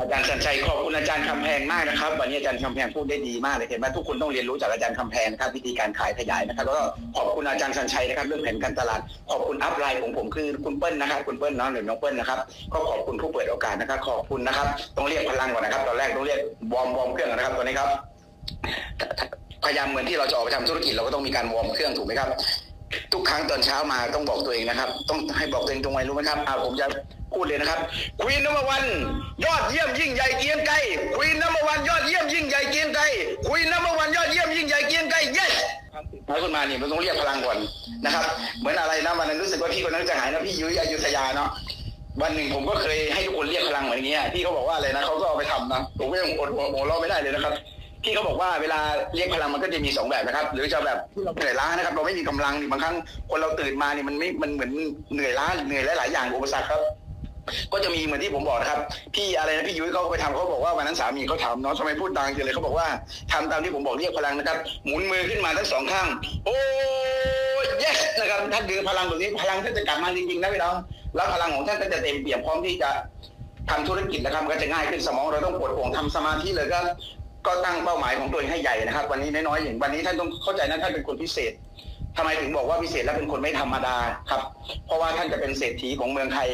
อาจารย์ชันชัยขอบคุณอาจารย์คำแพงมากนะครับ วันนี้อาจารย์คำแพงพูดได้ดีมากเลยเห็นไหมทุกคนต้องเรียนรู้จากอาจารย์คำแพงนะครับวิธีการขายขยายนะครับแล้วก็ขอบคุณอาจารย์ชันชัยนะครับเรื่องแผนการตลาด ขอบคุณอัพไลน์ของผมคือคุณเปิ้ลนะครับคุณเปิ้ลเนาะหรือน้องเปิ้ลนะครับก็ขอบคุณผู้เปิดโอกาสนะครับ ขอบคุณนะครับ ต้องเรียกพลังก่อนนะครับ ตอนแรกต้องเรียกวอร์มวอร์มเครื่องนนะครับตอนนี้ครับพยายามเหมือนที่เราจะออกไปทำธุรกิจเราก็ต้องมีการวอร์มเครื่องถูกไหมครับ ทุกครั้งตอนเช้ามาต้องบอกตัวเองนะครับ ต้องให้บอกตัวเองตรงไหนรู้ไหมครับอ่าผมจะพูดเลยนะครับควีนนัมวันยอดเยี่ยมยิ่งใหญ่เกียงไกรควีนนัมวันยอดเยี่ยมยิ่งใหญ่เกียงไกรควีนนัมวันยอดเยี่ยมยิ่งใหญ่เกียงไกร yes น้อยคนมานี่มันต้องเรียกพลังก่อนนะครับ เหมือนอะไรนะวันนั้นรู้สึกว่าพี่คนนั้นจะหายนะพี่ยุ้ยอยุธยาเนาะวันหนึ่งผมก็เคยให้ทุกคนเรียกพลังเหมือนอย่างเงี้ยพี่เขาบอกว่าอะไรนะเขาก็เอาไปทำนะผมก็ยังอดหัวหัวเราะไม่ได้เลยนะครับ พี่เขาบอกว่าเวลาเรียกพลังมันก็จะมีสองแบบนะครับ หรือจะแบบเหนื่อยล้านะครับ เราไม่มีกำลังนี่บางครั้งคนเราตื่นมาเนี่ยมันไม่มันเหมือนเหนื่อยล้าเหนื่อยหลายๆอย่างอุปสรรคครับ ก็จะมีเหมือนที่ผมบอกนะครับพี่อะไรนะพี่ยุ้ยเขาไปทำเขาบอกว่าวันนั้นสามีเขาทำเนาะทำไมพูดดังจังเลยเขาบอกว่าทำตามที่ผมบอกเรียกพลังนะครับ หมุนมือขึ้นมาทั้งสองข้าง โอ้ย yes นะครับท่านคือพลังแบบนี้พลังท่านจะกลับมาจริงๆนะพี่น้องแล้วพลังของท่านก็จะเต็มเปี่ยมพร้อมที่จะทำธุรกิจนะครับมันก็จะง่ายขึ้นสมองเราต้องปวดโปร่งทำสมาธิเลยก็ ก็ตั้งเป้าหมายของตัวเองให้ใหญ่นะครับ วันนี้น้อยๆอย่างวันนี้ท่านต้องเข้าใจนะท่านเป็นคนพิเศษทำไมถึงบอกว่าพิเศษและเป็นคนไม่ธรรมดาครับ เพราะว่าท่านจะเป็นเศรษฐีของเมืองไทย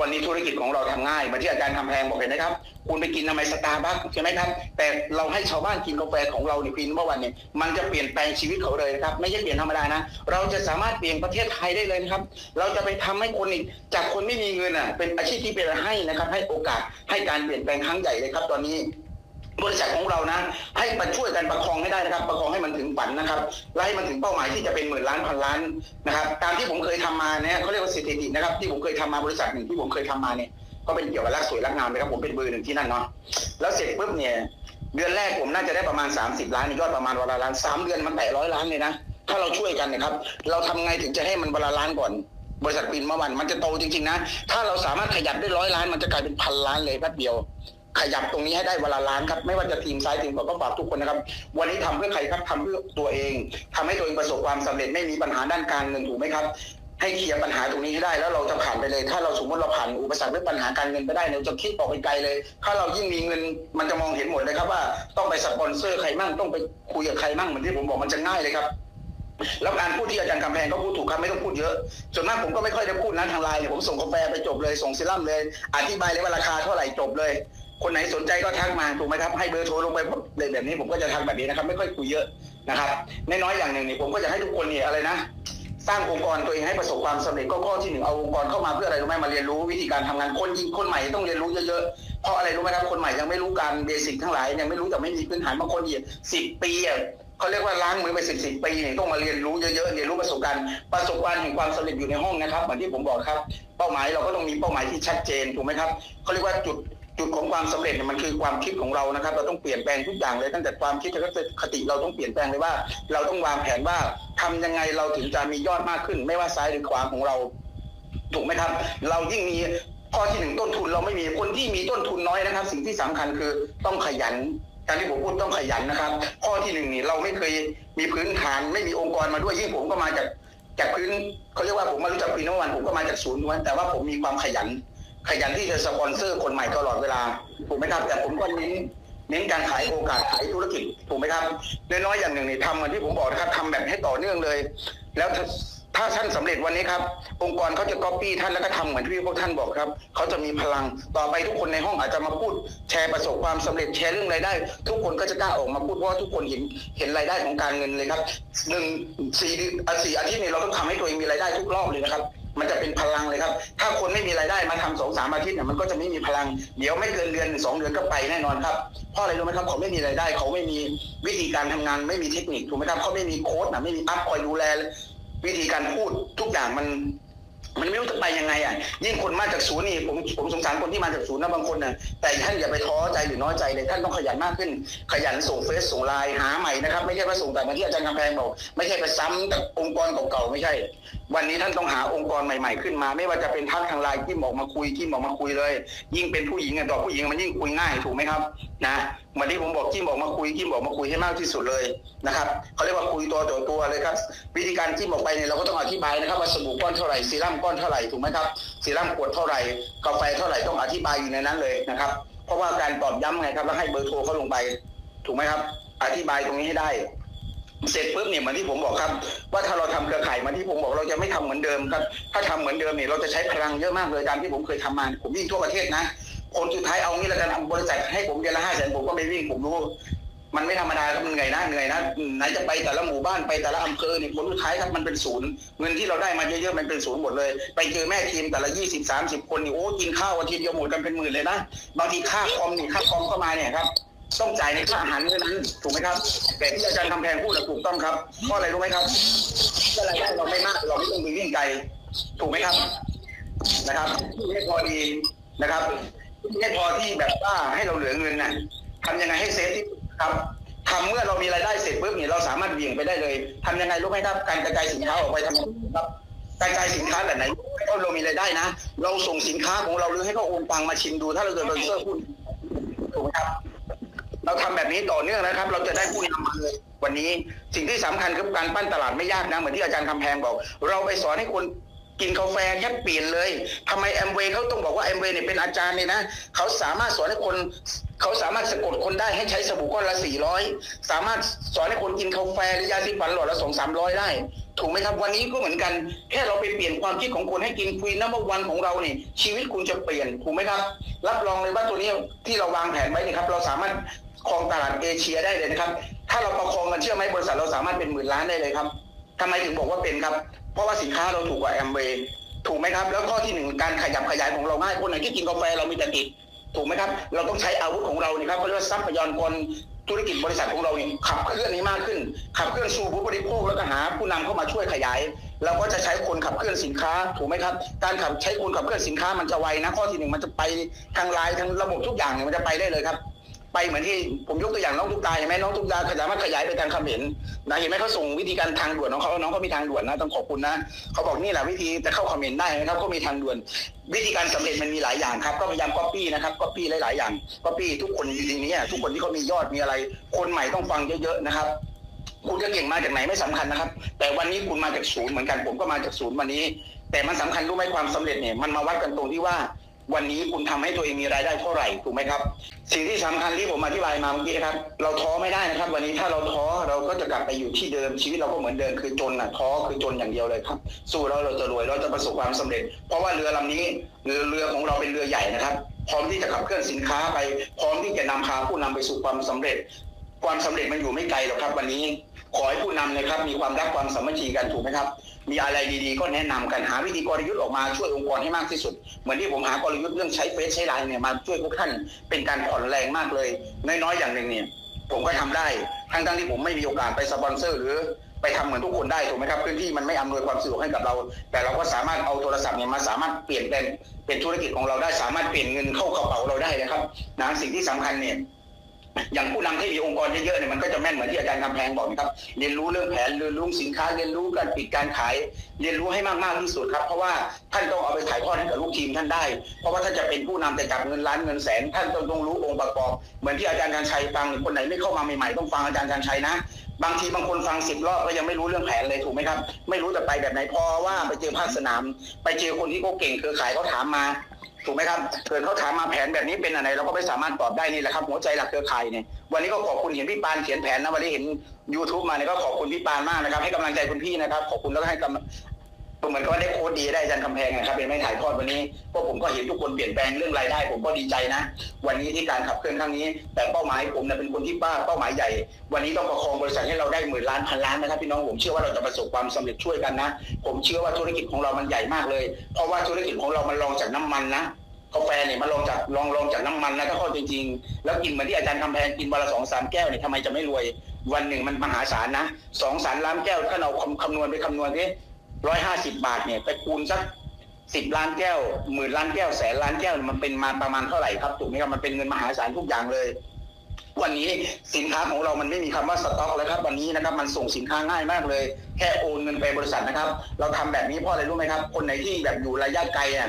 วันนี้ธุรกิจของเราทำง่ายเหมือนที่อาจารย์คำแพงบอกเห็นไหมครับ คุณไปกินทำไมสตาร์บัคใช่ไหมครับ แต่เราให้ชาวบ้านกินกาแฟของเราในควีนเมื่อวันเนี่ยมันจะเปลี่ยนแปลงชีวิตเขาเลยครับ ไม่ใช่เปลี่ยนธรรมดานะ เราจะสามารถเปลี่ยนประเทศไทยได้เลยนะครับ เราจะไปทำให้คนอีกจากคนไม่มีเงินอะเป็นอาชีพที่เป็นให้นะครับ ให้โอกาสให้การเปลี่ยนแปลงครั้งใหญ่เลยครับ ตอนนี้ บริษัทของเรานะให้มาช่วยกันประคองให้ได้นะครับ ประคองให้มันถึงฝันนะครับและให้มันถึงเป้าหมายที่จะเป็นหมื่นล้านพันล้านนะครับ ตามที่ผมเคยทำมาเนี่ยเขาเรียกว่าสถิตินะครับ ที่ผมเคยทำมาบริษัทหนึ่งที่ผมเคยทำมาเนี่ยก็เป็นเกี่ยวกับรักสวยรักงามนะครับผมเป็นเบอร์หนึ่งที่นั่นเนาะแล้วเสร็จปุ๊บเนี่ยเดือนแรกผมน่าจะได้ประมาณ 30 ล้านยอดประมาณวันละล้านสามเดือนมันแตะร้อยล้านเลยนะถ้าเราช่วยกันนะครับ เราทำไงถึงจะให้มันวันละล้านก่อนบริษัทปินเมื่อวันมันจะโตจริงๆนะ ถ้าเราสามารถขยับได้ร้อยล้านมันจะกลายเป็นพันล้านเลยแป๊บเดียว ขยับตรงนี้ให้ได้เวละล้านครับ ไม่ว่าจะทีมซ้ายทีมขวาก็ฝากทุกคนนะครับ วันนี้ทำเพื่อใครครับทำเพื่อตัวเองทำให้ตัวเองประสบความสำเร็จไม่มีปัญหาด้านการเงินถูกไหมครับ ให้เคลียร์ปัญหาตรงนี้ให้ได้แล้วเราจะผ่านไปเลย ถ้าเราสมมติเราผ่านอุปสรรคหรือปัญหาการเงินไปได้เราจะคิดออกไปไกลเลย ถ้าเรายิ่งมีเงินมันจะมองเห็นหมดเลยครับว่าต้องไปสปอนเซอร์ใครมั่งต้องไปคุยกับใครมั่งเหมือนที่ผมบอกมันจะง่ายเลยครับแล้วการพูดที่อาจารย์กำแพงก็พูดถูกครับไม่ต้องพูดเยอะส่วนมากผมก็ไม่ค่อยได้พูดนะทางไลน์เนี่ยผมส่งกาแฟไปจบเลยส่งเซรั่มเลย อธิบายเลยว่าราคาเท่าไหร่จบเลย คนไหนสนใจก็ทักมาถูกไหมครับให้เบอร์โทรลงไปปุ๊บเลยแบบนี้ผมก็จะทำแบบนี้นะครับ ไม่ค่อยคุยเยอะนะครับน้อยๆอย่างหนึ่งเนี่ยผมก็จะให้ทุกคนเนี่ยอะไรนะสร้างองค์กรตัวเองให้ประสบความสำเร็จก็ข้อที่หนึ่งเอาองค์กรเข้ามาเพื่ออะไรรู้ไหมมาเรียนรู้วิธีการทำงานคนยิ่งคนใหม่ต้องเรียนรู้เยอะๆเพราะอะไรรู้ไหมครับคนใหม่ยังไม่รู้การเบสิกทั้งหลายยังไม่รู้แต่ไม่มีพื้นฐานบางคนเหยียบสิบปีอะเขาเรียกว่าล้างมือไปสิบสิบปีเนี่ยต้องมาเรียนรู้เยอะๆเรียนรู้ประสบการณ์ประสบการณ์แห่งความสำเร็จอยู่ในห้องนะครับเหมือนที่ผมบอกครับ เป้าหมายเราก็ต้องมีเป้าหมายที่ชัดเจนถูกไหมครับเขาเรียกว่าจุด จุดของความสำเร็จเนี่ยมันคือความคิดของเรานะครับ เราต้องเปลี่ยนแปลงทุกอย่างเลยตั้งแต่ความคิดแล้วก็คติเราต้องเปลี่ยนแปลงเลยว่า เราต้องวางแผนว่าทำยังไงเราถึงจะมียอดมากขึ้น ไม่ว่าซ้ายหรือขวาของเรา ถูกไหมครับ เรายิ่งมีข้อที่หนึ่งต้นทุนเราไม่มีคนที่มีต้นทุนน้อยนะครับ สิ่งที่สำคัญคือต้องขยันการที่ผมพูดต้องขยันนะครับ ข้อที่หนึ่งนี่เราไม่เคยมีพื้นฐานไม่มีองค์กรมาด้วยยิ่งผมก็มาจากจากพื้นเขาเรียกว่าผมมารู้จักปีนวันผมก็มาจากศูนย์วันแต่ว่าผมมีความขยัน ขยันที่จะสปอนเซอร์คนใหม่ตลอดเวลาถูกไหมครับ แต่ผมก็เน้นเน้นการขายโอกาสขายธุรกิจถูกไหมครับน้อยๆอย่างหนึ่งนี่ทำเหมือนที่ผมบอกนะครับทำแบบให้ต่อเนื่องเลย แล้วถ้าท่านสำเร็จวันนี้ครับ องค์กรเขาจะก๊อปปี้ท่านแล้วก็ทำเหมือนที่พวกท่านบอกครับ เขาจะมีพลังต่อไปทุกคนในห้องอาจจะมาพูดแชร์ประสบความสำเร็จแชร์เรื่องรายได้ ทุกคนก็จะกล้าออกมาพูดเพราะว่าทุกคนเห็นเห็นรายได้ของการเงินเลยครับหนึ่งสี่อสี่อาทิตย์เนี่ยเราต้องทำให้ตัวเองมีรายได้ทุกรอบเลยนะครับ มันจะเป็นพลังเลยครับ ถ้าคนไม่มีรายได้มาทำสองสามอาทิตย์เนี่ยมันก็จะไม่มีพลัง เดี๋ยวไม่เกินเดือนหรือสองเดือนก็ไปแน่นอนครับ เพราะอะไรรู้ไหมครับเขาไม่มีรายได้ เขาไม่มีวิธีการทำงาน ไม่มีเทคนิคถูกไหมครับเขาไม่มีโค้ดนะไม่มีอัพคอยดูแล วิธีการพูดทุกอย่างมัน มันไม่รู้จะไปยังไงอะยิ่งคนมาจากศูนย์นี่ผมผมสงสารคนที่มาจากศูนย์นะบางคนนะแต่ท่านอย่าไปท้อใจหรือน้อยใจเลยท่านต้องขยันมากขึ้น ขยันส่งเฟซส่งไลน์หาใหม่นะครับไม่ใช่ว่าส่งแต่มาที่อาจารย์กำแพงบอกไม่ใช่ไปซ้ำกับองค์กรเก่าๆไม่ใช่ วันนี้ท่านต้องหาองค์กรใหม่ๆขึ้นมา ไม่ว่าจะเป็นทักทางไลน์ที่ออกมาคุยที่ออกมาคุยเลย ยิ่งเป็นผู้หญิงอะต่อผู้หญิงมันยิ่งคุยง่ายถูกไหมครับนะเหมือนที่ผมบอกจิ้มออกมาคุยจิ้มออกมาคุยให้มากที่สุดเลยนะครับเขาเรียกว่าคุยตัวต่อตัวเลยครับ วิธีการจิ้มออกไปเนี่ยเราก็ต้องอธิบายนะครับว่าสบู่ก้อนเท่าไหร่ซีรั่มก้อนเท่าไหร่ถูกไหมครับซีรั่มขวดเท่าไหร่กาแฟเท่าไหร่ต้องอธิบายอยู่ในนั้นเลยนะครับ เพราะว่าการตอบย้ำไงครับแล้วให้เบอร์โทรเขาลงไป ถูกไหมครับ อธิบายตรงนี้ให้ได้ เสร็จปุ๊บเนี่ยเหมือนที่ผมบอกครับ ว่าถ้าเราทำเครือข่ายมาที่ผมบอกเราจะไม่ทำเหมือนเดิมครับ ถ้าทำเหมือนเดิมเนี่ยเราจะใช้พลังเยอะมากเลยตามที่ผมเคยทำมาผมวิ่งทั่วประเทศนะคนสุดท้ายเอางี้ล้วกันบริษัทให้ผมเดือนละห้าแสนผมก็ไม่วิ่งผมรู้ มันไม่ธรรมดาครับมันเหนื่อยนะเหนื่อยนะไหนจะไปแต่ละหมู่บ้านไปแต่ละอำเภอเนี่ยผลสุดท้ายครับมันเป็นศูนย์เงินที่เราได้มาเยอะๆมันเป็นศูนย์หมดเลย ไปเจอแม่ทีมแต่ละยี่สิบสามสิบคนนี่โอ้กินข้าววันทีเดียวหมดกันเป็นหมื่นเลยนะบางทีค่าคอมนี่ค่าคอมเข้ามาเนี่ยครับต้องจ่ายในค่าอาหารเท่านั้นถูกไหมครับ แต่ที่อาจารย์คำแพงพูดถูกต้องครับเพราะอะไรรู้ไหมครับเพราะรายได้เราไม่มากเราไม่ต้องไปวิ่งไกลถูกไหมครับนะครับที่ให้พอดีนะครับที่ให้พอที่แบบว่าให้เราเหลือเงินน่ะทำยังไงให้เซฟที่ ครับทำเมื่อเรามีรายได้เสร็จปุ๊บเนี่ยเราสามารถเบี่ยงไปได้เลยทำยังไงรู้ไหมครับ การกระจายสินค้าออกไปทำไงครับกระจายสินค้าแบบไหนให้เรามีรายได้นะ เราส่งสินค้าของเราหรือให้เขาโอนตังมาชิมดู ถ้าเราเกิดเราเชื่อหุ้นถูกไหมครับ เราทำแบบนี้ต่อเนื่องนะครับ เราจะได้ผู้นำมาเลยวันนี้สิ่งที่สำคัญคือการปั้นตลาดไม่ยากนะเหมือนที่อาจารย์คำแพงบอก เราไปสอนให้คนกินกาแฟแค่เปลี่ยนเลยทำไมแอมเวย์เขาต้องบอกว่าแอมเวย์เนี่ยเป็นอาจารย์เนี่ยนะเขาสามารถสอนให้คน เขาสามารถสะกดคนได้ให้ใช้สบู่ก้อนละสี่ร้อยสามารถสอนให้คนกินกาแฟหรือยาสีฟันหลอดละสองสามร้อยได้ ถูกไหมครับวันนี้ก็เหมือนกัน แค่เราไปเปลี่ยนความคิดของคนให้กินฟรีน้ำวันของเราเนี่ยชีวิตคุณจะเปลี่ยนถูกไหมครับ รับรองเลยว่าตัวนี้ที่เราวางแผนไว้เนี่ยครับ เราสามารถครองตลาดเอเชียได้เลยนะครับ ถ้าเราประคองกันเชื่อไหมบริษัทเราสามารถเป็นหมื่นล้านได้เลยครับทำไมถึงบอกว่าเป็นครับ เพราะว่าสินค้าเราถูกกว่าแอมเวย์ถูกไหมครับ แล้วข้อที่หนึ่งการขยับขยายของเราง่ายคนไหนที่กินกาแฟเรามีแต่ติด ถูกไหมครับ เราต้องใช้อาวุธของเราเนี่ยครับเขาเรียกว่าทรัพยากรธุรกิจบริษัทของเราเนี่ยขับเคลื่อนนี้มากขึ้น ขับเคลื่อนสู่ผู้บริโภคแล้วก็หาผู้นำเข้ามาช่วยขยายเราก็จะใช้คนขับเคลื่อนสินค้าถูกไหมครับการขับใช้คนขับเคลื่อนสินค้ามันจะไวนะข้อที่หนึ่งมันจะไปทางไลน์ทางระบบทุกอย่างเนี่ยมันจะไปได้เลยครับ ไปเหมือนที่ผมยกตัวอย่างน้องตุ๊กตาเห็นไหมน้องตุ๊กตาเขาสามารถขยายไปทางคำเห็นนะเห็นไหมเขาส่งวิธีการทางด่วนของเขาน้องเขามีทางด่วนนะต้องขอบคุณนะเขาบอกนี่แหละวิธีจะเข้าคอมเมนต์ได้นะครับเขามีทางด่วน วิธีการสำเร็จมันมีหลายอย่างครับ ก็พยายามก๊อปปี้นะครับก๊อปปี้หลาย ๆ อย่างก๊อปปี้ทุกคนอยู่ในนี้ทุกคนที่เขามียอดมีอะไร คนใหม่ต้องฟังเยอะ ๆ นะครับคุณจะเก่งมาจากไหนไม่สำคัญนะครับ แต่วันนี้คุณมาจากศูนย์เหมือนกันผมก็มาจากศูนย์วันนี้ แต่มันสำคัญรู้ไหมความสำเร็จเนี่ยมันมาวัดกันตรงที่ว่า วันนี้คุณทำให้ตัวเองมีรายได้เท่าไหร่ถูกไหมครับ สิ่งที่สำคัญที่ผมอธิบายมาเมื่อกี้ครับ เราท้อไม่ได้นะครับ วันนี้ถ้าเราท้อเราก็จะกลับไปอยู่ที่เดิมชีวิตเราก็เหมือนเดิมคือจนน่ะท้อคือจนอย่างเดียวเลยครับ สู้แล้วเราจะรวยเราจะประสบความสำเร็จ เพราะว่าเรือลำนี้เรือเรือของเราเป็นเรือใหญ่นะครับ พร้อมที่จะขับเคลื่อนสินค้าไป พร้อมที่จะนำพาผู้นำไปสู่ความสำเร็จ ความสำเร็จมันอยู่ไม่ไกลหรอกครับ วันนี้ ขอให้ผู้นำนะครับ มีความรักความสามัคคีกันถูกไหมครับ มีอะไรดีๆ ก็แนะนำกันหาวิธีกลยุทธ์ออกมาช่วยองค์กรให้มากที่สุด เหมือนที่ผมหากลยุทธ์เรื่องใช้เฟซใช้ไลน์เนี่ยมาช่วยพวกท่านเป็นการผ่อนแรงมากเลย น้อยๆอย่างหนึ่งเนี่ยผมก็ทำได้ทั้งๆที่ผมไม่มีโอกาสไปสปอนเซอร์ หรือไปทำเหมือนทุกคนได้ถูกไหมครับพื้นที่มันไม่อำนวยความสะดวกให้กับเรา แต่เราก็สามารถเอาโทรศัพท์เนี่ยมาสามารถเปลี่ยนแปลงเป็นธุรกิจของเราได้สามารถเปลี่ยนเงินเข้ากระเป๋าเราได้นะครับนะสิ่งที่สำคัญเนี่ย อย่างผู้นำที่มีองค์กรเยอะๆเนี่ยมันก็จะแม่นเหมือนที่อาจารย์คำแพงบอกนะครับ เรียนรู้เรื่องแผนเรียนรู้สินค้าเรียนรู้การปิดการขาย เรียนรู้ให้มากๆที่สุดครับ เพราะว่าท่านต้องเอาไปถ่ายทอดให้กับลูกทีมท่านได้ เพราะว่าท่านจะเป็นผู้นำแต่จับเงินล้านเงินแสน ท่านต้องต้องรู้องค์ประกอบ เหมือนที่อาจารย์ชันชัยฟังคนไหนไม่เข้ามาใหม่ๆต้องฟังอาจารย์ชันชัยนะบางทีบางคนฟังสิบรอบก็ยังไม่รู้เรื่องแผนเลยถูกไหมครับ ไม่รู้จะไปแบบไหนเพอว่าไปเจอภาคสนาม ไปเจอคนที่เขาเก่งเครือข่ายเขาถามมา ถูกไหมครับเกิดเขาถามมาแผนแบบนี้เป็นอะไรเราก็ไม่สามารถตอบได้นี่แหละครับ หัวใจหลักเครือข่ายเนี่ยวันนี้ก็ขอบคุณเห็นพี่ปานเขียนแผนนะวันนี้เห็น YouTube มาเนี่ยก็ขอบคุณพี่ปานมากนะครับ ให้กำลังใจคุณพี่นะครับ ขอบคุณแล้วก็ให้กำ เหมือนกับว่าได้โค้ดดีได้อาจารย์คำแพงนะครับเป็นไม่ถ่ายทอดวันนี้พวกผมก็เห็นทุกคนเปลี่ยนแปลงเรื่องรายได้ ผมก็ดีใจนะ วันนี้ที่การขับเคลื่อนครั้งนี้ แต่เป้าหมายผมเนี่ยเป็นคนที่บ้าเป้าหมายใหญ่ วันนี้ต้องประคองบริษัทให้เราได้หมื่นล้านพันล้านนะครับพี่น้องผมเชื่อว่าเราจะประสบความสำเร็จช่วยกันนะ ผมเชื่อว่าธุรกิจของเรามันใหญ่มากเลย เพราะว่าธุรกิจของเรามันรองจากน้ำมันนะกาแฟเนี่ยมันลองจากลองลองจากน้ำมันนะถ้าข้อจริงๆ แล้วกินเหมือนที่อาจารย์คำแพงกินวันละสองสามแก้วเนี่ยทำไมจะไม่รวย วันหนึ่งมันมหาศาลนะสองสามล้านแก้วถ้าเราคำคำนวณไปคำนวณที่ ร้อยห้าสิบบาทเนี่ยไปคูณสักสิบล้านแก้วหมื่นล้านแก้วแสนล้านแก้วมันเป็นมาประมาณเท่าไหร่ครับถูกไหมครับมันเป็นเงินมหาศาลทุกอย่างเลย วันนี้สินค้าของเรามันไม่มีคำว่าสต็อกแล้วครับ วันนี้นะครับมันส่งสินค้าง่ายมากเลย แค่โอนเงินไปบริษัทนะครับ เราทำแบบนี้เพราะอะไรรู้ไหมครับ คนไหนที่แบบอยู่ระยะไกลอะ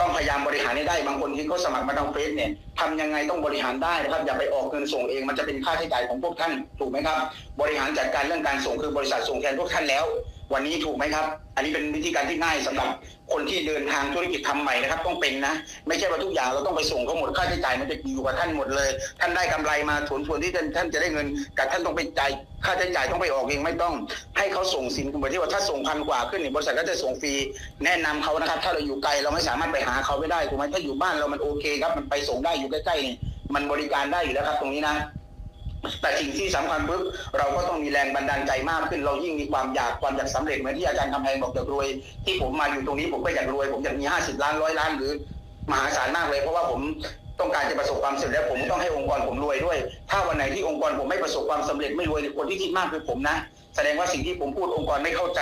ต้องพยายามบริหารให้ได้บางคนที่เขาสมัครมาทางเฟซเนี่ยทำยังไงต้องบริหารได้นะครับ อย่าไปออกเงินส่งเอง มันจะเป็นค่าใช้จ่ายของพวกท่านถูกไหมครับ บริหารจัดการเรื่องการส่งคือบริษัทส่งแทนพวกท่านแล้ว วันนี้ถูกไหมครับ อันนี้เป็นวิธีการที่ง่ายสำหรับคนที่เดินทางธุรกิจทำใหม่นะครับ ต้องเป็นนะ ไม่ใช่ว่าทุกอย่างเราต้องไปส่งเขาหมดค่าใช้จ่ายมันจะอยู่กับท่านหมดเลย ท่านได้กำไรมาส่วนส่วนที่ท่านท่านจะได้เงินกับท่านต้องไปจ่ายค่าใช้จ่ายต้องไปออกเองไม่ต้อง ให้เขาส่งสินเหมือนที่ว่าถ้าส่งพันกว่าขึ้นเนี่ยบริษัทก็จะส่งฟรีแนะนำเขานะครับ ถ้าเราอยู่ไกลเราไม่สามารถไปหาเขาไม่ได้ถูกไหมถ้าอยู่บ้านเรามันโอเคครับมันไปส่งได้อยู่ใกล้ๆนี่มันบริการได้อยู่แล้วครับ ตรงนี้นะ แต่สิ่งที่สำคัญปุ๊บเราก็ต้องมีแรงบันดาลใจมากขึ้น เรายิ่งมีความอยากความอยากสำเร็จเหมือนที่อาจารย์คำแพงบอกอยากรวย ที่ผมมาอยู่ตรงนี้ผมก็อยากรวย ผมอยากมีห้าสิบล้านร้อยล้านหรือมหาศาลมากเลยเพราะว่าผมต้องการจะประสบความสำเร็จแล้วผมต้องให้องค์กรผมรวยด้วย ถ้าวันไหนที่องค์กรผมไม่ประสบความสำเร็จไม่รวยคนที่คิดมากคือผมนะ แสดงว่าสิ่งที่ผมพูดองค์กรไม่เข้าใจ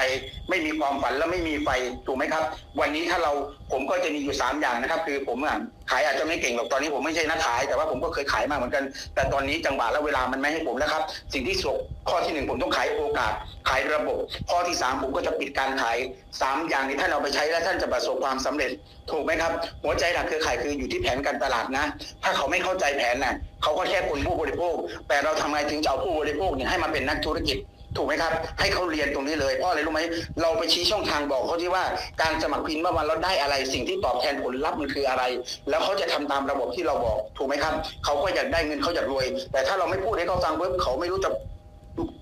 ไม่มีความฝันและไม่มีไฟถูกไหมครับ วันนี้ถ้าเราผมก็จะมีอยู่สามอย่างนะครับ คือผมอะขายอาจจะไม่เก่งหรอกตอนนี้ผมไม่ใช่นักขาย แต่ว่าผมก็เคยขายมาเหมือนกัน แต่ตอนนี้จังหวะและเวลามันไม่ให้ผมแล้วครับ สิ่งที่สกข้อที่หนึ่งผมต้องขายโอกาส ขายระบบ ข้อที่สามผมก็จะปิดการขายสามอย่างนี้ท่านเอาไปใช้แล้วท่านจะประสบความสำเร็จ ถูกไหมครับ หัวใจหลักคือขายคืออยู่ที่แผนการตลาดนะ ถ้าเขาไม่เข้าใจแผนน่ะเขาก็แค่คนผู้บริโภค แต่เราทำไงถึงจะเอาผู้บริโภคเนี่ยให้มาเป็นนักธุรกิจ ถูกไหมครับ ให้เขาเรียนตรงนี้เลยเพราะอะไรรู้ไหมเราไปชี้ช่องทางบอกเขาที่ว่าการสมัครพินเมื่อวันเราได้อะไร สิ่งที่ตอบแทนผลลัพธ์มันคืออะไร แล้วเขาจะทำตามระบบที่เราบอก ถูกไหมครับเขาก็อยากได้เงินเขาอยากรวย แต่ถ้าเราไม่พูดให้เขาฟังเพิ่เขาไม่รู้จะ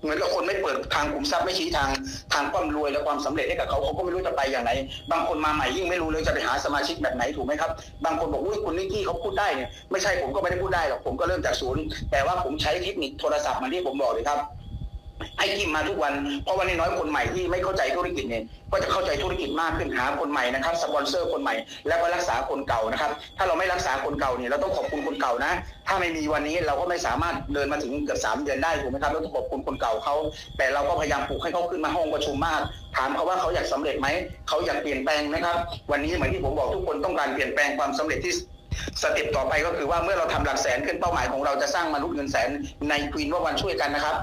เหมือนกับคนไม่เปิดทางขุมทรัพย์ไม่ชี้ทางทางความรวยและความสำเร็จให้กับเขาเขาก็ไม่รู้จะไปอย่างไรบางคนมาใหม่ยิ่งไม่รู้เลยจะไปหาสมาชิกแบบไหนถูกไหมครับ บางคนบอกอุ้ยคุณนิกกี้เขาพูดได้เนี่ยไม่ใช่ผมก็ไม่ได้พูดได้หรอกผมก็เริ่มจากศูนย์แต่ว่าผมใช้เทคนิคโทรศัพท์มาที่ผมบอกเลยครับ ให้พิมมาทุกวัน เพราะวันนี้น้อยคนใหม่ที่ไม่เข้าใจธุรกิจเนี่ย ก็จะเข้าใจธุรกิจมากขึ้นหาคนใหม่นะครับ สปอนเซอร์คนใหม่ แล้วก็รักษาคนเก่านะครับ ถ้าเราไม่รักษาคนเก่าเนี่ยเราต้องขอบคุณคนเก่านะ ถ้าไม่มีวันนี้เราก็ไม่สามารถเดินมาถึงเกือบสามเดือนได้ถูกไหมครับเราต้องขอบคุณคนเก่าเขา แต่เราก็พยายามปลุกให้เขาขึ้นมาห้องประชุมมาก ถามเขาว่าเขาอยากสำเร็จไหม เขาอยากเปลี่ยนแปลงนะครับ วันนี้เหมือนที่ผมบอกทุกคนต้องการเปลี่ยนแปลงความสำเร็จที่สเต็ปต่อไปก็คือว่าเมื่อเราทำหลักแสนขึ้นเป้าหมายของเราจะสร้างมนุษย์เงินแสนในควีนว่าวันช่วยกันนะครับ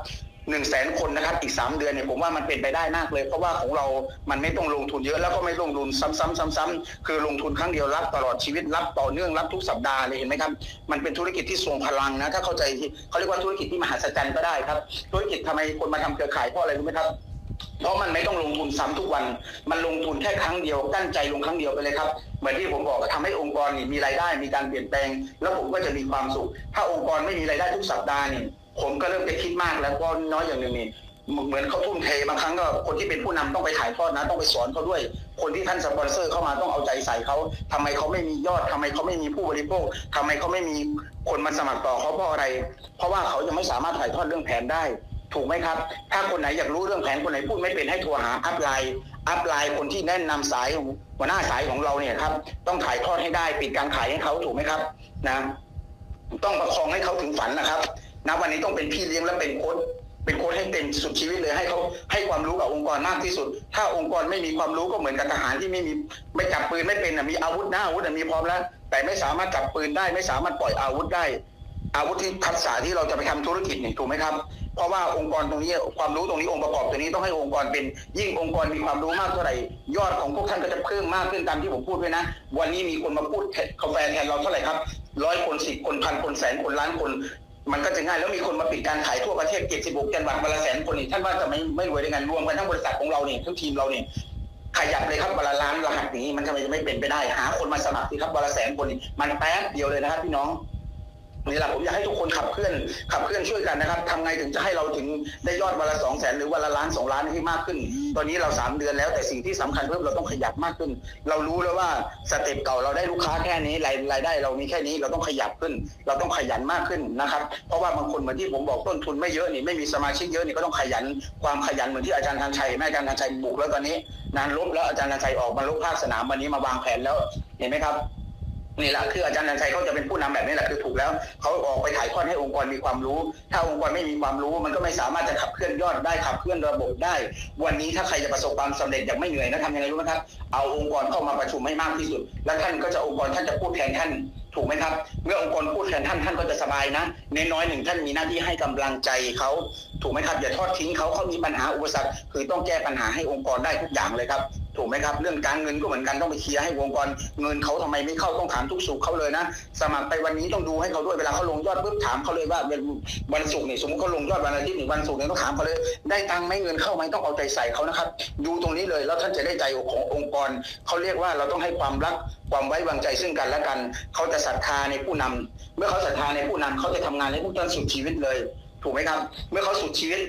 หนึ่งแสนคนนะครับอีกสามเดือนเนี่ยผมว่ามันเป็นไปได้มากเลย เพราะว่าของเรามันไม่ต้องลงทุนเยอะแล้วก็ไม่ลงทุนซ้ำๆซ้ำๆคือลงทุนครั้งเดียวรับตลอดชีวิตรับต่อเนื่องรับทุกสัปดาห์เลยเห็นไหมครับมันเป็นธุรกิจที่ทรงพลังนะถ้าเข้าใจที่เขาเรียกว่าธุรกิจที่มหัศจรรย์ก็ได้ครับธุรกิจทำไมคนมาทำเครือข่ายเพราะอะไรรู้ไหมครับเพราะมันไม่ต้องลงทุนซ้ำทุกวัน มันลงทุนแค่ครั้งเดียวกั้นใจลงครั้งเดียวไปเลยครับ เหมือนที่ผมบอกทำให้องค์กรนี่มีรายได้มีการเปลี่ยนแปลง แล้วผมก็จะมีความสุข ถ้าองค์กรไม่มีรายได้ทุกสัปดาห์นี่ ผมก็เริ่มจะคิดมากแล้วก็น้อยอย่างหนึ่งนี่เหมือนเขาทุ่มเทบางครั้งก็คนที่เป็นผู้นำต้องไปถ่ายทอดนะต้องไปสอนเขาด้วย คนที่ท่านสปอนเซอร์เข้ามาต้องเอาใจใส่เขาทำไมเขาไม่มียอดทำไมเขาไม่มีผู้บริโภคทำไมเขาไม่มีคนมาสมัครต่อเขาเพราะอะไร เพราะว่าเขายังไม่สามารถถ่ายทอดเรื่องแผนได้ ถูกไหมครับ ถ้าคนไหนอยากรู้เรื่องแผนคนไหนพูดไม่เป็นให้โทรหาอัพไลน์อัพไลน์คนที่แนะนำสายหัวหน้าสายของเราเนี่ยครับต้องถ่ายทอดให้ได้ปิดการขายให้เขาถูกไหมครับนะต้องประคองให้เขาถึงฝันนะครับ นะวันนี้ต้องเป็นพี่เลี้ยงและเป็นโค้ชเป็นโค้ชให้เต็มสุดชีวิตเลยให้เขาให้ความรู้กับองค์กรมากที่สุด ถ้าองค์กรไม่มีความรู้ก็เหมือนกับทหารที่ไม่มีไม่จับปืนไม่เป็นมีอาวุธหน้าอาวุธมีพร้อมแล้ว แต่ไม่สามารถจับปืนได้ไม่สามารถปล่อยอาวุธได้ อาวุธที่ทักษะที่เราจะไปทำธุรกิจนี่ถูกไหมครับ เพราะว่าองค์กรตรงนี้ความรู้ตรงนี้องค์ประกอบตรงนี้ต้องให้องค์กรเป็นยิ่งองค์กรมีความรู้มากเท่าไหร่ยอดของพวกท่านก็จะเพิ่มมากขึ้นตามที่ผมพูดไว้นะ วันนี้มีคนมาพูดกาแฟแทนเราเท่าไหร่ครับร้อยคนสิบคนพันคนแสนคนล้านคน มันก็จะง่ายแล้วมีคนมาปิดการขายทั่วประเทศ76จังหวัดวันละแสนคนนี่ท่านว่าจะไม่ไม่รวยได้ไงรวมกันทั้งบริษัทของเราเนี่ยทั้งทีมเราเนี่ยขยับเลยครับวันละล้านรหัสนี้มันทำไมจะไม่เป็นไปได้ หาคนมาสมัครสิครับวันละแสนคนนี่มันแป๊บเดียวเลยนะครับพี่น้อง นี่แหละผมอยากให้ทุกคนขับเคลื่อนขับเคลื่อนช่วยกันนะครับทำไงถึงจะให้เราถึงได้ยอดวันละสองแสนหรือวันละล้านสองล้านให้มากขึ้น ตอนนี้เราสามเดือนแล้วแต่สิ่งที่สำคัญเพิ่มเราต้องขยับมากขึ้น เรารู้แล้วว่าสเต็ปเก่าเราได้ลูกค้าแค่นี้รายรายได้ เรามีแค่นี้เราต้องขยับขึ้น เราต้องขยันมากขึ้นนะครับ เพราะว่าบางคนเหมือนที่ผมบอกต้นทุนไม่เยอะนี่ไม่มีสมาชิกเยอะนี่ก็ต้องขยันความขยันเหมือนที่อาจารย์ธันชัยแม่อาจารย์ธันชัยบุกแล้วตอนนี้นานลบแล้วอาจารย์ธันชัยออกมาลบภาคสนามวันนี้มาวางแผนแล้วเห็นไหมครับ นี่แหละคืออาจารย์นันชัยเขาจะเป็นผู้นำแบบนี้แหละคือถูกแล้วเขาออกไปถ่ายทอดให้องค์กรมีความรู้ ถ้าองค์กรไม่มีความรู้ มันก็ไม่สามารถจะขับเคลื่อนยอดได้ขับเคลื่อนระบบได้ วันนี้ถ้าใครจะประสบความสำเร็จอย่างไม่เหนื่อยนะทำยังไงรู้ไหมครับเอาองค์กรเข้ามาประชุมให้มากที่สุด แล้วท่านก็จะองค์กรท่านจะพูดแทนท่านถูกไหมครับ เมื่อองค์กรพูดแทนท่านท่านก็จะสบายนะในน้อยหนึ่งท่านมีหน้าที่ให้กำลังใจเขาถูกไหมครับอย่าทอดทิ้งเขาเขามีปัญหาอุปสรรคคือต้องแก้ปัญหาให้องค์กรได้ทุกอย่างเลยครับ ถูกไหมครับ เรื่องการเงินก็เหมือนกันต้องไปเคลียร์ให้องกรเงินเขาทำไมไม่เข้าต้องถามทุกสุขเขาเลยนะ สมัครไปวันนี้ต้องดูให้เขาด้วยเวลาเขาลงยอดปุ๊บถามเขาเลยว่าวันศุกร์นี่สมมติเขาลงยอดวันอาทิตย์หนี่วันศุกร์เนี่ยต้องถามเขาเลยได้ตังค์ไหมเงินเข้าไหมต้องเอาใจใส่เขานะครับ ดูตรงนี้เลยแล้วท่านจะได้ใจขององค์กรเขาเรียกว่าเราต้องให้ความรักความไว้วางใจซึ่งกันและกันเขาจะศรัทธาในผู้นำเมื่อเขาศรัทธาในผู้นำเขาจะทำงานให้พวกท่านสุดชีวิตเลย ถูกไหมครับ เมื่อเขาสุดชีวิต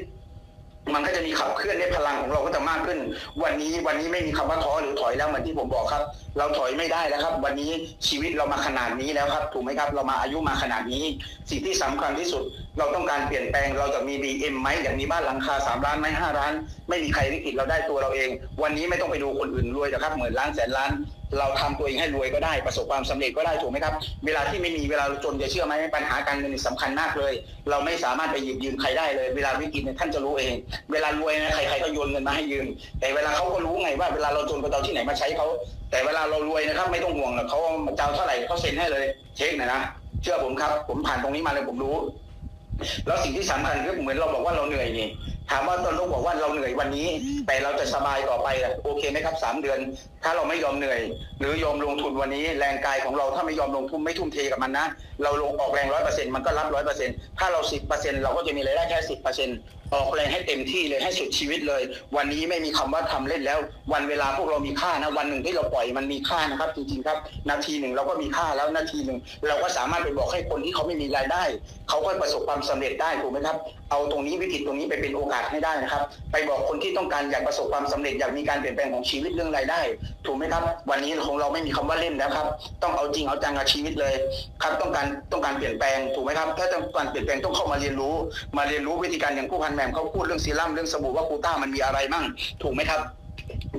มันก็จะมีขับเคลื่อนในพลังของเราก็จะมากขึ้น วันนี้วันนี้ไม่มีคำว่าท้อหรือถอยแล้วเหมือนที่ผมบอกครับ เราถอยไม่ได้แล้วครับ วันนี้ชีวิตเรามาขนาดนี้แล้วครับถูกไหมครับ เรามาอายุมาขนาดนี้ สิ่งที่สำคัญที่สุด เราต้องการเปลี่ยนแปลงเราจะมี BM ไหมอย่างมีบ้านหลังคาสามล้านไหมห้าล้าน ไม่มีใครวิกฤตเราได้ตัวเราเอง วันนี้ไม่ต้องไปดูคนอื่นรวยนะครับเหมื่นล้านแสนล้าน เราทำตัวเองให้รวยก็ได้ประสบความสำเร็จก็ได้ถูกไหมครับ เวลาที่ไม่มีเวลาจนจะเชื่อไหมปัญหาการเงินนี่สำคัญมากเลย เราไม่สามารถไปหยิบยืมใครได้เลย เวลาวิกฤตเนี่ยท่านจะรู้เอง เวลารวยนะใครๆก็โยนเงินมาให้ยืม แต่เวลาเขาก็รู้ไงว่าเวลาเราจนก็เอาที่ไหนมาใช้เขาแต่เวลาเรารวยนะครับไม่ต้องห่วงหรอกเขาจะเอาเท่าไหร่เขาเซ็นให้เลยเช็คหนะนะเชื่อผมครับ ผมผ่านตรงนี้มาเลยผมรู้ แล้วสิ่งที่สำคัญคือเหมือนเราบอกว่าเราเหนื่อยนี่ ถามว่าตอนลูกบอกว่าเราเหนื่อยวันนี้ แต่เราจะสบายต่อไปล่ะโอเคไหมครับสามเดือน ถ้าเราไม่ยอมเหนื่อย หรือยอมลงทุนวันนี้ แรงกายของเราถ้าไม่ยอมลงทุนไม่ทุ่มเทกับมันนะ เราลงออกแรงร้อยเปอร์เซ็นต์มันก็รับร้อยเปอร์เซ็นต์ถ้าเราสิบเปอร์เซ็นต์เราก็จะมีรายได้แค่สิบเปอร์เซ็นต์ ออกแรงให้เต็มที่เลยให้สุดชีวิตเลย วันนี้ไม่มีคำว่าทำเล่นแล้ว วันเวลาพวกเรามีค่านะ วันหนึ่งที่เราปล่อยมันมีค่านะครับ จริงๆครับ นาทีหนึ่งเราก็มีค่าแล้วนาทีหนึ่งเราก็สามารถไปบอกให้คนที่เขาไม่มีรายได้ เขาก็ประสบความสำเร็จได้ถูกไหมครับ เอาตรงนี้วิกฤตตรงนี้ไปเป็นโอกาสให้ได้นะครับ ไปบอกคนที่ต้องการอยากประสบความสำเร็จอยากมีการเปลี่ยนแปลงของชีวิตเรื่องรายได้ ถูกไหมครับ วันนี้ของเราไม่มีคำว่าเล่นแล้วครับ ต้องเอาจริงเอาจังกับชีวิตเลยครับต้องการต้องการเปลี่ยนแปลงถูกไหมครับ ถ้าต้องการเปลี่ยนแปลงต้องเข้ามาเรียนรู้ มาเรียนรู้วิธีการอย่างผู้พันแม่มเขาพูดเรื่องซีรั่มเรื่องสบู่ว่ากูต้ามันมีอะไรมั่งถูกไหมครับ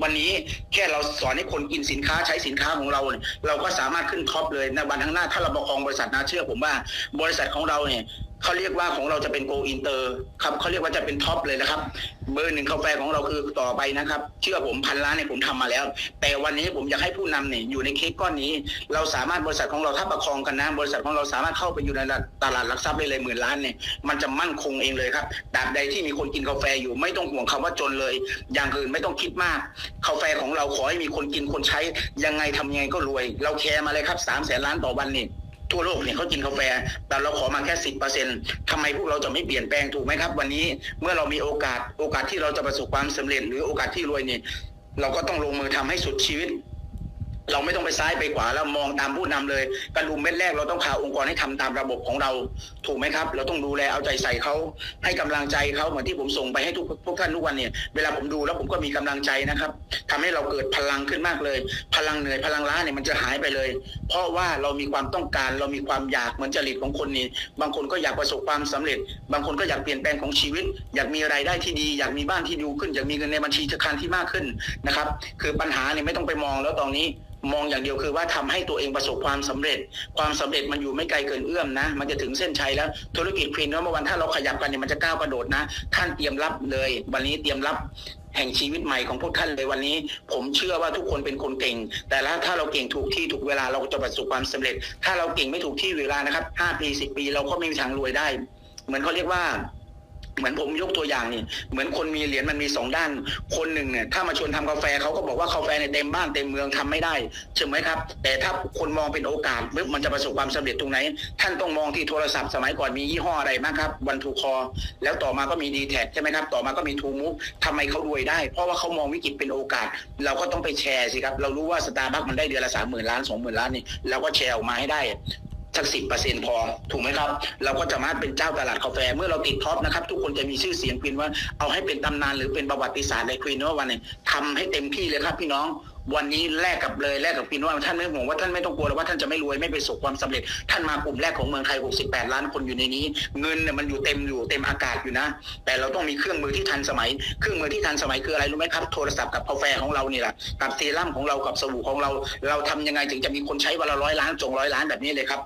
วันนี้แค่เราสอนให้คนกินสินค้าใช้สินค้าของเราเนี่ยเราก็สามารถขึ้นท็อปเลยในวันข้างหน้าถ้าเราประคองบริษัทนะเชื่อผมว่า บริษัทของเราเนี่ย เขาเรียกว่าของเราจะเป็นโกอินเตอร์ครับเขาเรียกว่าจะเป็นท็อปเลยนะครับ เบอร์หนึ่งกาแฟของเราคือต่อไปนะครับ เชื่อผมพันล้านเนี่ยผมทำมาแล้ว แต่วันนี้ผมอยากให้ผู้นำเนี่ยอยู่ในเค้กก้อนนี้ เราสามารถบริษัทของเราถ้าประคองกันนะบริษัทของเราสามารถเข้าไปอยู่ในตลาดหลักทรัพย์ได้เลยหมื่นล้านเนี่ยมันจะมั่นคงเองเลยครับตราบใดที่มีคนกินกาแฟอยู่ไม่ต้องห่วงคำว่าจนเลย อย่างอื่นไม่ต้องคิดมากกาแฟของเราขอให้มีคนกินคนใช้ยังไงทำยังไงก็รวย เราแคร์มาเลยครับสามแสนล้านต่อวันนี่ ทั่วโลกเนี่ยเขากินกาแฟ แต่เราขอมาแค่สิบเปอร์เซ็นต์ทำไมพวกเราจะไม่เปลี่ยนแปลงถูกไหมครับ วันนี้เมื่อเรามีโอกาสโอกาสที่เราจะประสบความสำเร็จ หรือโอกาสที่รวยเนี่ยเราก็ต้องลงมือทำให้สุดชีวิต เราไม่ต้องไปซ้ายไปขวาแล้วมองตามผู้นำเลยกระดุมเม็ดแรกเราต้องพาองค์กรให้ทำตามระบบของเรา ถูกไหมครับ เราต้องดูแลเอาใจใส่เขาให้กำลังใจเขาเหมือนที่ผมส่งไปให้ทุกพวกท่านทุกวันเนี่ยเวลาผมดูแล้วผมก็มีกำลังใจนะครับทำให้เราเกิดพลังขึ้นมากเลย พลังเหนื่อยพลังล้าเนี่ยมันจะหายไปเลย เพราะว่าเรามีความต้องการเรามีความอยากเหมือนจริตของคนนี่บางคนก็อยากประสบความสำเร็จ บางคนก็อยากเปลี่ยนแปลงของชีวิต อยากมีรายได้ที่ดี อยากมีบ้านที่ดูขึ้น อยากมีเงินในบัญชีธนาคารที่มากขึ้นนะครับ คือปัญหาเนี่ยไม่ต้องไปมองแล้วตอนนี้ มองอย่างเดียวคือว่าทำให้ตัวเองประสบความสำเร็จ ความสำเร็จมันอยู่ไม่ไกลเกินเอื้อมนะ มันจะถึงเส้นชัยแล้วธุรกิจควีนเมื่อวันถ้าเราขยับกันเนี่ยมันจะก้าวกระโดดนะ ท่านเตรียมรับเลย วันนี้เตรียมรับแห่งชีวิตใหม่ของพวกท่านเลยวันนี้ ผมเชื่อว่าทุกคนเป็นคนเก่ง แต่ละถ้าเราเก่งถูกที่ถูกเวลาเราก็จะประสบความสำเร็จ ถ้าเราเก่งไม่ถูกที่เวลานะครับห้าปีสิบปีเราก็ไม่มีทางรวยได้ เหมือนเขาเรียกว่า เหมือนผมยกตัวอย่างนี่เหมือนคนมีเหรียญมันมีสองด้าน คนหนึ่งเนี่ยถ้ามาชวนทำกาแฟเขาก็บอกว่ากาแฟในยเต็มบ้านเต็มเมืองทำไม่ได้ใช่ไหมครับ แต่ถ้าคนมองเป็นโอกาสปุ๊บมันจะประสบความสำเร็จตรงไหน ท่านต้องมองที่โทรศัพท์สมัยก่อนมียี่ห้ออะไรบ้างครับวันทูคอแล้วต่อมาก็มีดีแท็ใช่ไหมครับต่อมาก็มีทูมูฟทำไมเขารวยได้ เพราะว่าเขามองวิกฤตเป็นโอกาส เราก็ต้องไปแชร์สิครับเรารู้ว่าสตาร์บัคมันได้เดือนละสามหมื่นล้านสองหมื่นล้านนี่เราก็แชร์ออกมาให้ได้ สักสิบเปอร์เซ็นพอถูกไหมครับ เราก็จะมาเป็นเจ้าตลาดกาแฟ เมื่อเราติดท็อปนะครับ ทุกคนจะมีชื่อเสียงควินว่าเอาให้เป็นตำนานหรือเป็นประวัติศาสตร์ในควินว่าวันนี้ทำให้เต็มที่เลยครับพี่น้อง วันนี้แลกกับเลยแลกกับพี่นว่าท่านไม่ห่วงว่าท่านไม่ต้องกลัวเลยว่าท่านจะไม่รวยไม่ประสบความสำเร็จ ท่านมากลุ่มแรกของเมืองไทย 68 ล้านคนอยู่ในนี้ เงินเนี่ยมันอยู่เต็มอยู่เต็มอากาศอยู่นะ แต่เราต้องมีเครื่องมือที่ทันสมัย เครื่องมือที่ทันสมัยคืออะไรรู้ไหมครับ โทรศัพท์กับกาแฟของเรานี่แหละกับเซรั่มของเรากับสบู่ของเรา เราทำยังไงถึงจะมีคนใช้วันละร้อยล้านจงร้อยล้านแบบนี้เลยครับ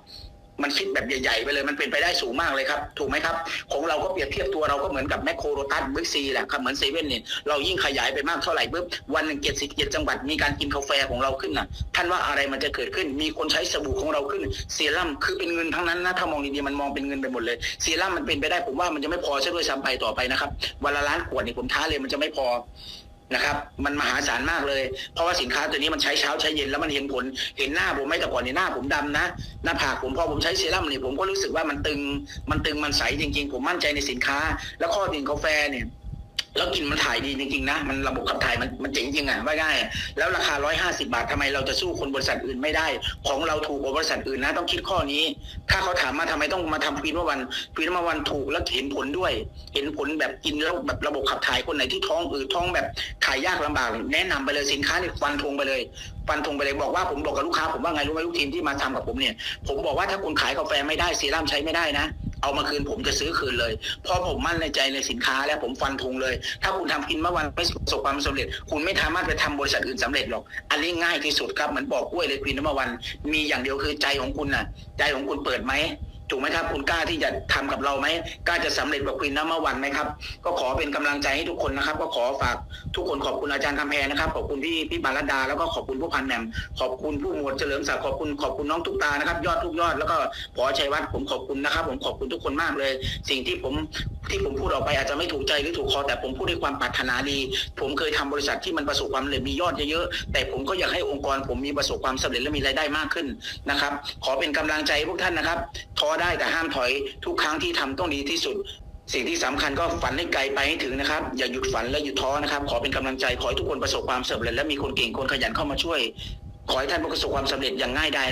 มันคิดแบบใหญ่ๆไปเลยมันเป็นไปได้สูงมากเลยครับ ถูกไหมครับ ของเราก็เปรียบเทียบตัวเราก็เหมือนกับแมคโครโรตัสบิ๊กซีแหละครับเหมือนเซเว่นเนี่ยเรายิ่งขยายไปมากเท่าไหร่ปุ๊บวันหนึ่งเจ็ดสิบเจ็ดจังหวัดมีการกินกาแฟของเราขึ้นน่ะท่านว่าอะไรมันจะเกิดขึ้น มีคนใช้สบู่ของเราขึ้นเซรั่มคือเป็นเงินทั้งนั้นนะถ้ามองดีๆมันมองเป็นเงินไปหมดเลยเซรั่มมันเป็นไปได้ผมว่ามันจะไม่พอใช่ด้วยซ้ำไปต่อไปนะครับวันละล้านขวดนี่ผมท้าเลยมันจะไม่พอ นะครับ มันมหาศาลมากเลย เพราะว่าสินค้าตัวนี้มันใช้เช้าใช้เย็นแล้วมันเห็นผล เห็นหน้าผมไม่แต่ก่อนในยหน้าผมดำนะ หน้าผากผมพอผมใช้เซรั่มเนี่ยผมก็รู้สึกว่ามันตึง มันตึงมันใสจริง ๆ ผมมั่นใจในสินค้า แล้วข้อดีของกาแฟเนี่ย แล้วกลินมันถ่ายดีจริงๆนะ มันระบบขับถ่ายมันมันเจ๋งจริงอะว่าง่ายแล้วราคา 150 บาททำไมเราจะสู้คนบริษัทอื่นไม่ได้ ของเราถูกกว่าบริษัทอื่นนะต้องคิดข้อนี้ ถ้าเขาถามมาทำไมต้องมาทำควีนมื่อวันควีนมื่อวันถูกแล้วเห็นผลด้วย เห็นผลแบบกินแล้วแบบระบบขับถ่ายคนไหนที่ท้องอืดท้องแบบถ่ายยากลำบากแนะนำไปเลยสินค้าเนี่ยฟันธงไปเลยฟันธงไปเลยบอกว่าผมบอกกับลูกค้าผมว่าไงรู้ไหมลูกทีมที่มาทำกับผมเนี่ย ผมบอกว่าถ้าคุณขายกาแฟไม่ได้ซีรั่มใช้ไม่ได้นะ เอามาคืนผมจะซื้อคืนเลย เพราะผมมั่นในใจในสินค้าแล้วผมฟันธงเลย ถ้าคุณทำกินเมื่อวันไม่ประสบความสำเร็จ คุณไม่สามารถไปทำบริษัทอื่นสำเร็จหรอก อันนี้ง่ายที่สุดครับเหมือนบอกกล้วยเลยกินเมื่อวัน มีอย่างเดียวคือใจของคุณน่ะ ใจของคุณเปิดไหม ถูกไหมครับ คุณกล้าที่จะทำกับเราไหมกล้าจะสำเร็จแบบควินน้ำมาวันไหมครับ ก็ขอเป็นกำลังใจให้ทุกคนนะครับ ก็ขอฝากทุกคนขอบคุณอาจารย์คำแพงนะครับขอบคุณพี่พี่บารดา แล้วก็ขอบคุณผู้พันแหม่มขอบคุณผู้หมวดเฉลิมศักดิ์ขอบคุณขอบคุณน้องทุกตานะครับ ยอดทุกยอดแล้วก็พอชัยวัฒน์ผมขอบคุณนะครับ ผมขอบคุณทุกคนมากเลย สิ่งที่ผมที่ผมพูดออกไปอาจจะไม่ถูกใจหรือถูกคอแต่ผมพูดด้วยความปรารถนาดี ผมเคยทำบริษัทที่มันประสบความสำเร็จมียอดเยอะๆแต่ผมก็อยากให้องค์กร ผมมีประสบความสำเร็จและมีรายได้มากขึ้นนะครับ ขอเป็นกำลังใจให้พวกท่านนะครับท้อได้แต่ห้ามถอยทุกครั้งที่ทำต้องดีที่สุด สิ่งที่สำคัญก็ฝันให้ไกลไปให้ถึงนะครับ อย่าหยุดฝันและหยุดท้อนะครับ ขอเป็นกำลังใจขอให้ทุกคนประสบความสำเร็จและมีคนเก่งคนขยันเข้ามาช่วย ขอให้ท่านประสบความสำเร็จอย่างง่ายดาย